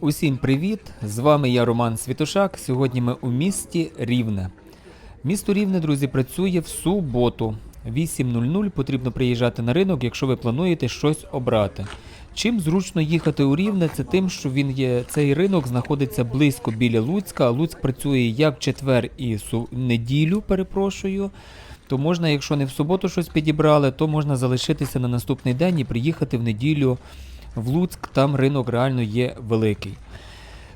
Усім привіт! З вами я Роман Світошак. Сьогодні ми у місті Рівне. Місто Рівне, друзі, працює в суботу. 8.00 потрібно приїжджати на ринок, якщо ви плануєте щось обрати. Чим зручно їхати у Рівне, це тим, що він є. Цей ринок знаходиться близько біля Луцька. Луцьк працює як четвер і су- неділю, перепрошую. То можна, якщо не в суботу щось підібрали, то можна залишитися на наступний день і приїхати в неділю в Луцьк. Там ринок реально є великий.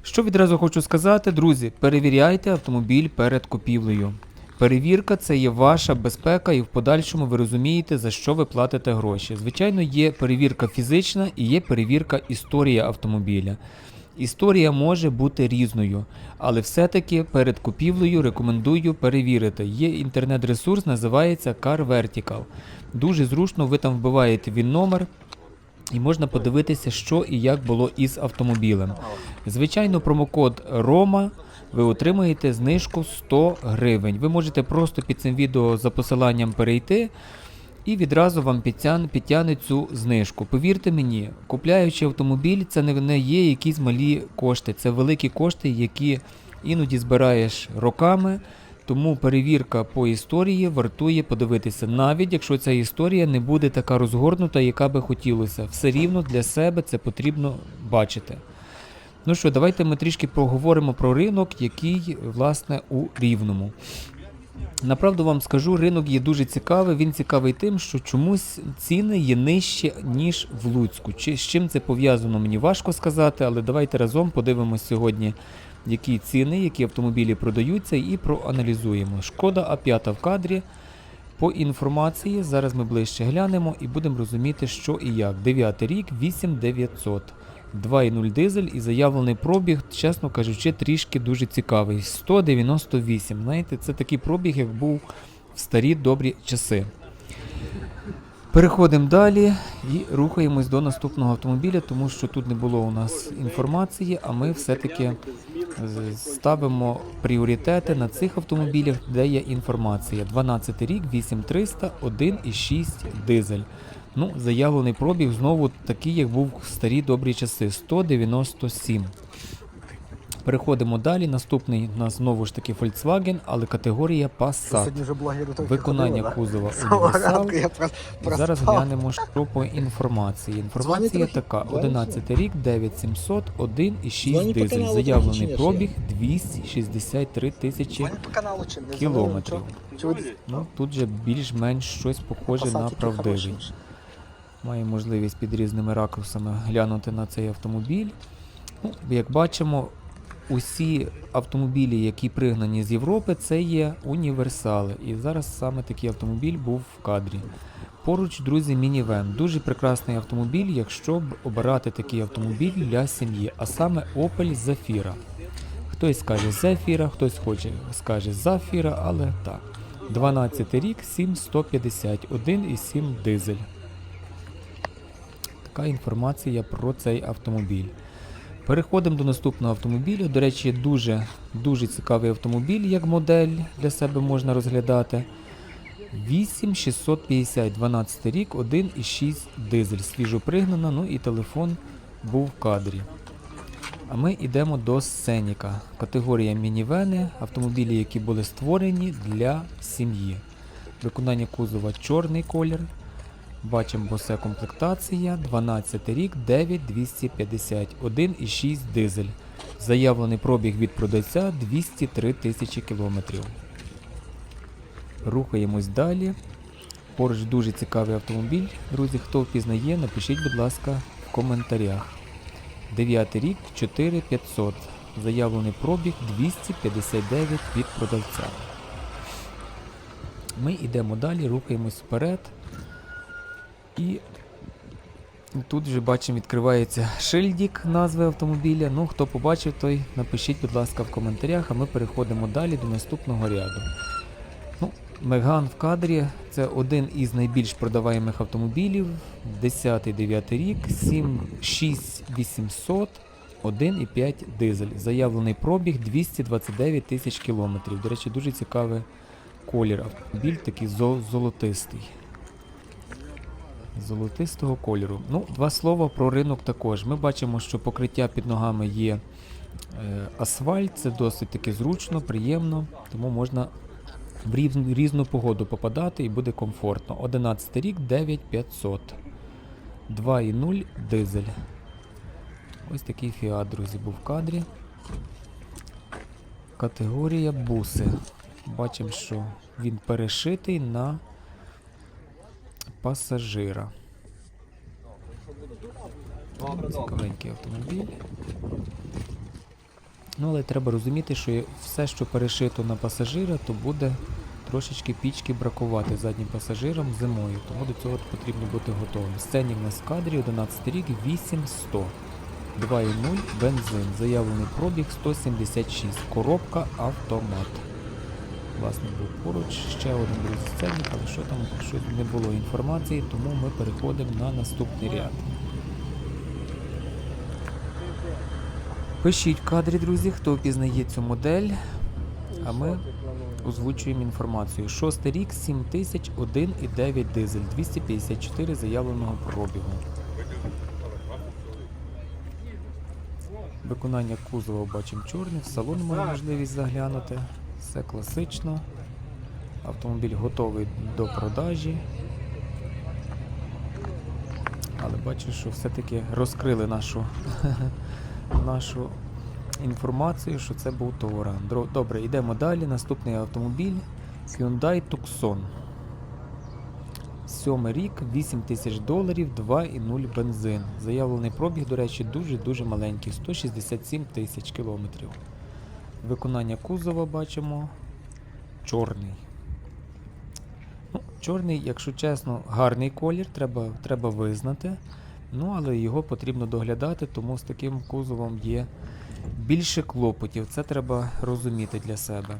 Що відразу хочу сказати, друзі, перевіряйте автомобіль перед купівлею. Перевірка це є ваша безпека, і в подальшому ви розумієте, за що ви платите гроші. Звичайно, є перевірка фізична і є перевірка історія автомобіля. Історія може бути різною, але все-таки перед купівлею рекомендую перевірити. Є інтернет-ресурс, називається Car Vertical. Дуже зручно, ви там вбиваєте він номер, і можна подивитися, що і як було із автомобілем. Звичайно, промокод ROMA ви отримаєте знижку 100 гривень. Ви можете просто під цим відео за посиланням перейти і відразу вам підтягне, цю знижку. Повірте мені, купляючи автомобіль, це не є якісь малі кошти, це великі кошти, які іноді збираєш роками. Тому перевірка по історії вартує подивитися, навіть якщо ця історія не буде така розгорнута, яка би хотілося. Все рівно для себе це потрібно бачити. Ну що, давайте ми трішки проговоримо про ринок, який власне у Рівному. Направду вам скажу, ринок є дуже цікавий. Він цікавий тим, що чомусь ціни є нижчі, ніж в Луцьку. Чи з чим це пов'язано, мені важко сказати, але давайте разом подивимось сьогодні, які ціни, які автомобілі продаються, і проаналізуємо. Шкода А5 в кадрі. По інформації зараз ми ближче глянемо і будемо розуміти, що і як. 9 рік, 8900. 2,0 дизель і заявлений пробіг, чесно кажучи, трішки дуже цікавий. 198. Знаєте, це такий пробіг, як був в старі добрі часи. Переходимо далі і рухаємось до наступного автомобіля, тому що тут не було у нас інформації, а ми все-таки ставимо пріоритети на цих автомобілях, де є інформація. 12 рік, 8300, 1,6 дизель. Ну, заявлений пробіг знову такий, як був в старі добрі часи 197. Переходимо далі. Наступний у нас знову ж таки Volkswagen, але категорія Passat. Виконання кузова універсал. Зараз глянемо, що по інформації. Інформація така: 11 рік, 9700, 1,6 Дзвонить по дизель. Заявлений пробіг 263 тисячі. Кілометрів. Ну, тут же більш-менш щось похоже на правдивий. хороші. Має можливість під різними ракурсами глянути на цей автомобіль. Ну, як бачимо, усі автомобілі, які пригнані з Європи, це є універсали. І зараз саме такий автомобіль був в кадрі. Поруч, друзі, мінівен. Дуже прекрасний автомобіль, якщо б обирати такий автомобіль для сім'ї, а саме Opel Zafira. Хтось скаже Zafira, хтось хоче скаже Zafira, але так. 12 рік, 7150, 1,7 дизель. Така інформація про цей автомобіль. Переходимо до наступного автомобіля. До речі, дуже, дуже цікавий автомобіль, як модель для себе можна розглядати. 8650, 12 рік, 1,6 дизель. Свіжо пригнана, ну і телефон був в кадрі. А ми йдемо до Сеніка. Категорія мінівени, автомобілі, які були створені для сім'ї. Виконання кузова чорний колір. Бачимо босе комплектація, 12 рік, 9250, 1,6 дизель. Заявлений пробіг від продавця 203 тисячі кілометрів. Rухаємось далі. Поруч дуже цікавий автомобіль. Друзі, хто впізнає, напишіть, будь ласка, в коментарях. 9 рік, 4500. Заявлений пробіг 259 від продавця. Ми йдемо далі, рухаємось вперед. І тут вже бачимо, відкривається шильдік назви автомобіля. Ну, хто побачив, той напишіть, будь ласка, в коментарях, а ми переходимо далі до наступного ряду. Ну, Меган в кадрі це один із найбільш продаваємих автомобілів. 10-9 рік, 7, 6800, 1,5 дизель. Заявлений пробіг 229 тисяч кілометрів. До речі, дуже цікавий колір. Автомобіль такий золотистий. Золотистого кольору. Ну, два слова про ринок також. Ми бачимо, що покриття під ногами є е, асфальт, це досить таки зручно, приємно, тому можна в різну, різну погоду попадати і буде комфортно. 11 рік 9500. 2,0 дизель. Ось такий фіат, друзі, був в кадрі. Категорія буси. Бачимо, що він перешитий на пасажира. Цікавенький автомобіль. Ну, але треба розуміти, що все, що перешито на пасажира, то буде трошечки пічки бракувати заднім пасажирам зимою, тому до цього потрібно бути готовим. Сценік на скадрі 11 рік 8100. 2.0 бензин. Заявлений пробіг 176. Коробка автомат. Власне, був поруч ще один друзі але що там щось не було інформації, тому ми переходимо на наступний ряд. Пишіть кадрі, друзі, хто впізнає цю модель, а ми озвучуємо інформацію. Шостий рік, 7000, 1,9 дизель, 254 заявленого пробігу. Виконання кузова бачимо чорне, в салон має можливість заглянути. Все класично. Автомобіль готовий до продажі. Але бачу, що все-таки розкрили нашу, нашу інформацію, що це був. Дро- Добре, йдемо далі. Наступний автомобіль Hyundai Tucson. Сьомий рік, 8 тисяч доларів, 2,0 бензин. Заявлений пробіг, до речі, дуже-дуже маленький, 167 тисяч кілометрів. Виконання кузова бачимо чорний. Ну, чорний, якщо чесно, гарний колір, треба, треба визнати. Ну, але його потрібно доглядати, тому з таким кузовом є більше клопотів. Це треба розуміти для себе.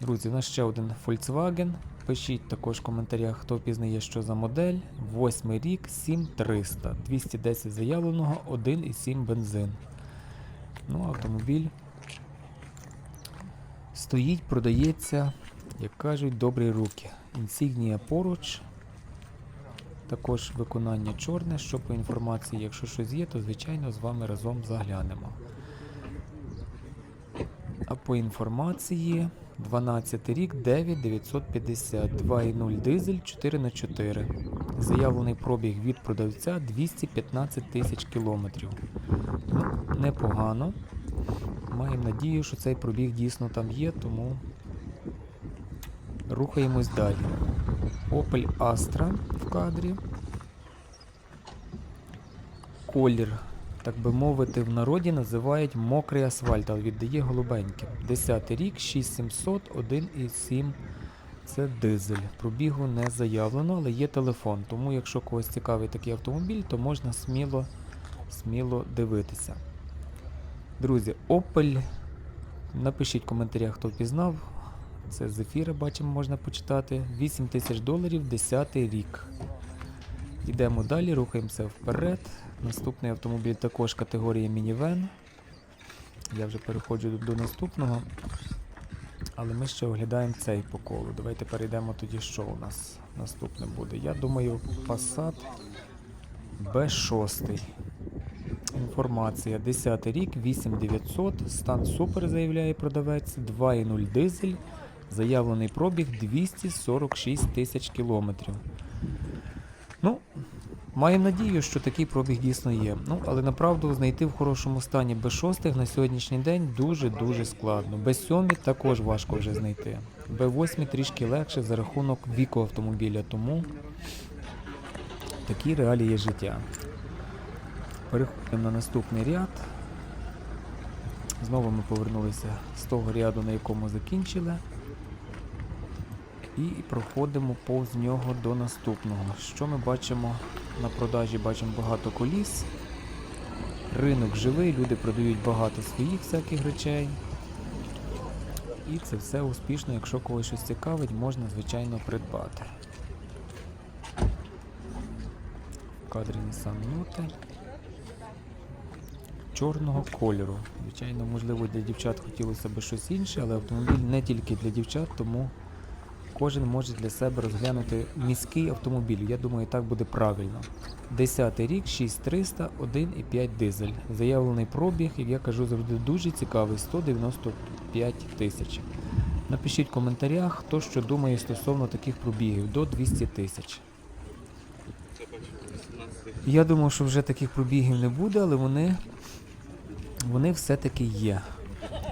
Друзі, у нас ще один Volkswagen. Пишіть також в коментарях, хто впізнає, що за модель. Восьмий рік, 7300. 210 заявленого, 1,7 бензин. Ну, автомобіль стоїть, продається, як кажуть, добрі руки. Інсігнія поруч. Також виконання чорне, що по інформації, якщо щось є, то звичайно з вами разом заглянемо. А по інформації 12 рік 9950, 2,0 дизель 4х4. Заявлений пробіг від продавця 215 тисяч кілометрів. Ну, непогано. Маємо надію, що цей пробіг дійсно там є, тому рухаємось далі. Opel Astra в кадрі. Колір, так би мовити, в народі називають мокрий асфальт, але віддає голубеньким. 10 рік, 6700, 1,7. Це дизель. Пробігу не заявлено, але є телефон. Тому, якщо когось цікавий такий автомобіль, то можна сміло, сміло дивитися. Друзі, Opel. Напишіть в коментарях, хто впізнав. Це з ефіра, бачимо, можна почитати. 8 тисяч доларів, 10 рік. Йдемо далі, рухаємося вперед. Наступний автомобіль також категорія мінівен. Я вже переходжу до, до наступного. Але ми ще оглядаємо цей по колу. Давайте перейдемо тоді, що у нас наступне буде. Я думаю, Passat B6. Інформація. 10 рік, 8900, стан супер, заявляє продавець, 2,0 дизель, заявлений пробіг 246 тисяч кілометрів. Ну, маємо надію, що такий пробіг дійсно є. Ну, але направду знайти в хорошому стані Б6 на сьогоднішній день дуже-дуже складно. Б7 також важко вже знайти. Б8 трішки легше за рахунок віку автомобіля, тому такі реалії життя. Переходимо на наступний ряд. Знову ми повернулися з того ряду, на якому закінчили. І проходимо повз нього до наступного. Що ми бачимо на продажі? Бачимо багато коліс. Ринок живий, люди продають багато своїх всяких речей. І це все успішно, якщо когось щось цікавить, можна звичайно придбати. В кадрі Nissan Note чорного кольору. Звичайно, можливо, для дівчат хотілося б щось інше, але автомобіль не тільки для дівчат, тому кожен може для себе розглянути міський автомобіль. Я думаю, так буде правильно. 10 рік, 6300, 1,5 дизель. Заявлений пробіг, як я кажу, завжди дуже цікавий 195 тисяч. Напишіть в коментарях, хто що думає стосовно таких пробігів до 200 тисяч. Я думав, що вже таких пробігів не буде, але вони, вони все-таки є.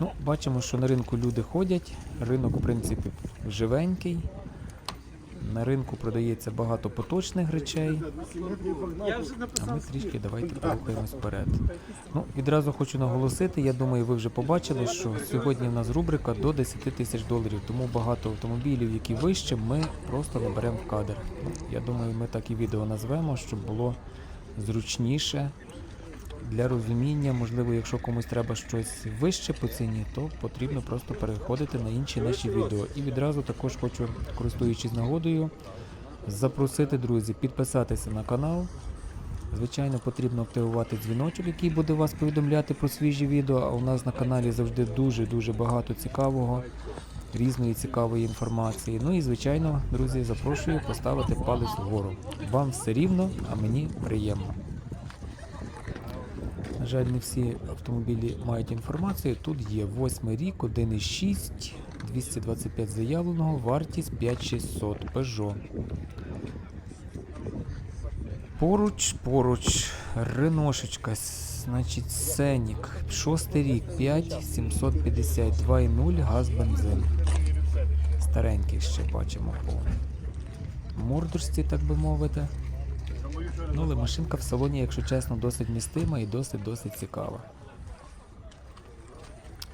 Ну, бачимо, що на ринку люди ходять. Ринок, в принципі, живенький. На ринку продається багато поточних речей. А ми трішки давайте порухаємось вперед. Ну, відразу хочу наголосити, я думаю, ви вже побачили, що сьогодні в нас рубрика до 10 тисяч доларів, тому багато автомобілів, які вище, ми просто не беремо в кадр. Я думаю, ми так і відео назвемо, щоб було зручніше для розуміння. Можливо, якщо комусь треба щось вище по ціні, то потрібно просто переходити на інші наші відео. І відразу також хочу, користуючись нагодою, запросити друзі, підписатися на канал. Звичайно, потрібно активувати дзвіночок, який буде вас повідомляти про свіжі відео. А у нас на каналі завжди дуже-дуже багато цікавого, різної цікавої інформації. Ну і звичайно, друзі, запрошую поставити палець вгору. Вам все рівно, а мені приємно. Жаль, не всі автомобілі мають інформацію. Тут є 8 рік, 1,6, 225 заявленого, вартість 5600 Peugeot. Поруч, поруч, Реношечка, значить Сенік, 6 рік, 5750, 2,0, газ, бензин. Старенький ще бачимо по мордочці, так би мовити. Ну, але машинка в салоні, якщо чесно, досить містима і досить-досить цікава.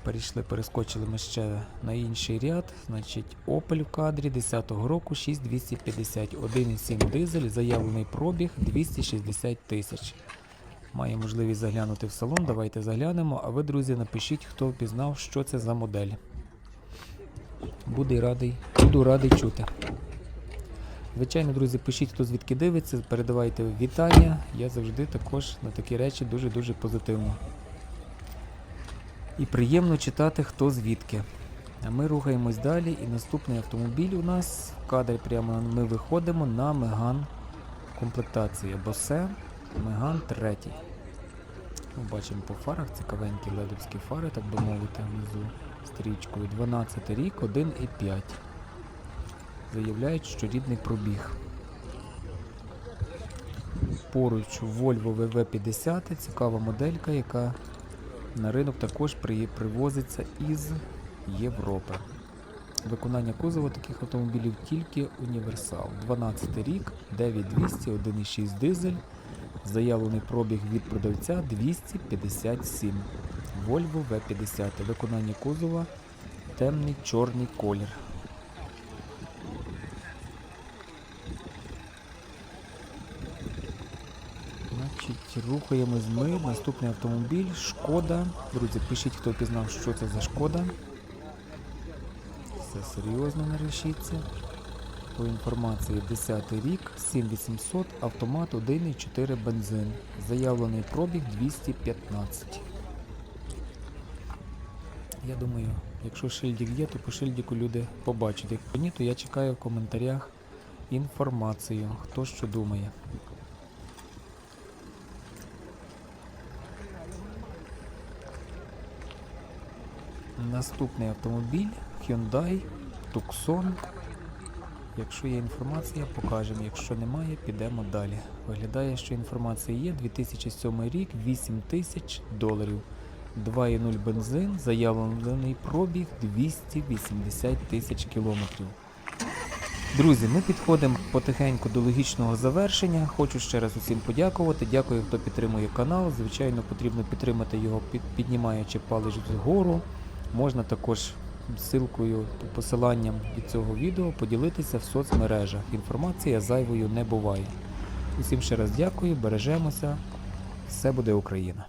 Перейшли, перескочили ми ще на інший ряд. Значить, Opel в кадрі 10-го року 6250, 1,7 дизель, заявлений пробіг 260 тисяч. Має можливість заглянути в салон. Давайте заглянемо. А ви, друзі, напишіть, хто впізнав, що це за модель. Буду радий, буду радий чути. Звичайно, друзі, пишіть, хто звідки дивиться, передавайте вітання. Я завжди також на такі речі дуже-дуже позитивно. І приємно читати, хто звідки. А ми рухаємось далі. І наступний автомобіль у нас в кадрі прямо ми виходимо на Меган комплектації. Босе Меган 3. Ми бачимо по фарах цікавенькі ледовські фари, так би мовити, внизу стрічкою. 12 рік, 1,5 заявляють, що рідний пробіг. Поруч Volvo VV50, цікава моделька, яка на ринок також привозиться із Європи. Виконання кузова таких автомобілів тільки універсал. 12 рік, 9200, 1,6 дизель. Заявлений пробіг від продавця 257. Volvo V50. Виконання кузова темний чорний колір. Значить, рухаємось ми. Наступний автомобіль Шкода. Друзі, пишіть, хто пізнав, що це за шкода. Все серйозно решіться. По інформації 10 рік, 7800, автомат 1,4 бензин. Заявлений пробіг 215. Я думаю, якщо шильдик є, то по шильдику люди побачать. Як ні, то я чекаю в коментарях інформацію, хто що думає. Наступний автомобіль Hyundai Tucson. Якщо є інформація, покажемо. Якщо немає, підемо далі. Виглядає, що інформація є. 2007 рік, 8 тисяч доларів. 2,0 бензин, заявлений пробіг 280 тисяч кілометрів. Друзі, ми підходимо потихеньку до логічного завершення. Хочу ще раз усім подякувати. Дякую, хто підтримує канал. Звичайно, потрібно підтримати його, піднімаючи палець вгору. Можна також ссылкою, посиланням від цього відео поділитися в соцмережах. Інформація зайвою не буває. Усім ще раз дякую, бережемося. Все буде Україна!